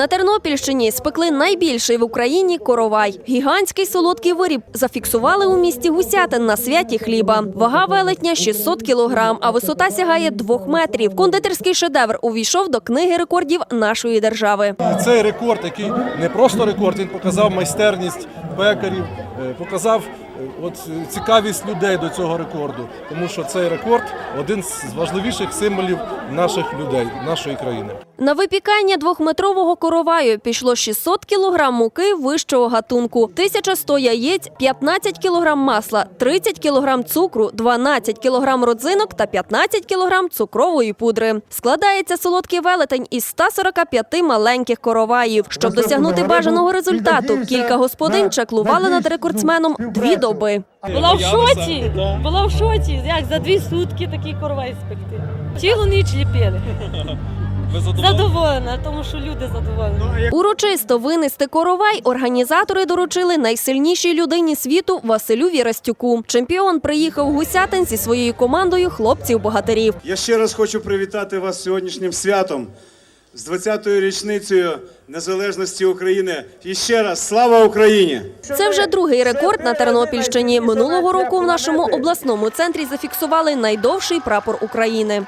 На Тернопільщині спекли найбільший в Україні коровай. Гігантський солодкий виріб зафіксували у місті Гусятин на святі хліба. Вага велетня 600 кілограм, а висота сягає 2 метрів. Кондитерський шедевр увійшов до книги рекордів нашої держави. Цей рекорд, який не просто рекорд, він показав майстерність пекарів, е, показав е, от цікавість людей до цього рекорду, тому що цей рекорд один з важливіших символів наших людей, нашої країни. На випікання двохметрового короваю пішло 600 кілограм муки вищого гатунку, 1100 яєць, 15 кілограм масла, 30 кілограм цукру, 12 кілограм родзинок та 15 кілограм цукрової пудри. Складається солодкий велетень із 145 маленьких короваїв. Щоб досягнути бажаного результату, кілька господинь чаклували над рекордсменом дві доби. Була в шоці. Була в шоці. Як за дві сутки такий коровай спекти. Цілу ніч ліпили. Задоволена, тому що люди задоволені. Урочисто винести коровай організатори доручили найсильнішій людині світу Василю Вірастюку. Чемпіон приїхав Гусятин зі своєю командою хлопців-богатирів. Я ще раз хочу привітати вас сьогоднішнім святом з 20-ю річницею незалежності України. І ще раз слава Україні! Це вже другий рекорд на Тернопільщині. Минулого року в нашому обласному центрі зафіксували найдовший прапор України.